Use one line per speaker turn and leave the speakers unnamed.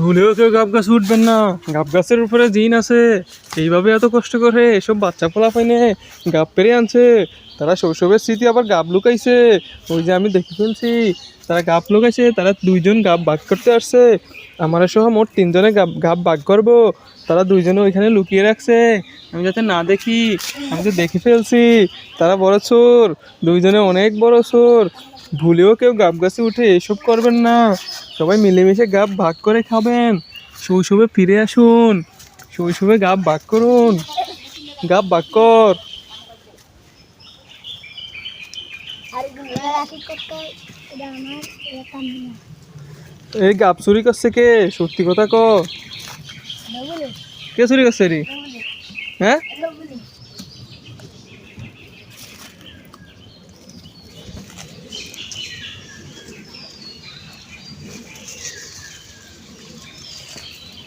ভুলেও কেউ গাব গাছ উঠবেন না। গাব গাছের উপরে জিন আছে। এইভাবে এত কষ্ট করে এসব বাচ্চা পোলা পাইনে গাব পেরে আনছে। তারা শৈশবের স্মৃতি আবার গাব লুকাইছে। ওই যে আমি দেখে ফেলছি, তারা গাব লুকাইছে, তারা দুইজন গাব ভাগ করতে আসছে। আমার সহ মোট তিনজনে গাব গাব ভাগ করব। তারা দুইজনে ওইখানে লুকিয়ে রাখছে। আমি যাতে না দেখি, আমি তো দেখে ফেলছি। তারা বড় চোর, দুইজনে অনেক বড় চোর। ভুলেও কেউ গাব গাছে উঠে এসব করবেন না। সবাই মিলেমিশে গাব ভাগ করে খাবেন। শৈশবে ফিরে আসুন। শৈশবে গাব ভাগ করুন। গাব ভাগ কর। এই গাব চুরি করছে কে? সত্যি কথা ক কে চুরি করছে রে হ্যাঁ?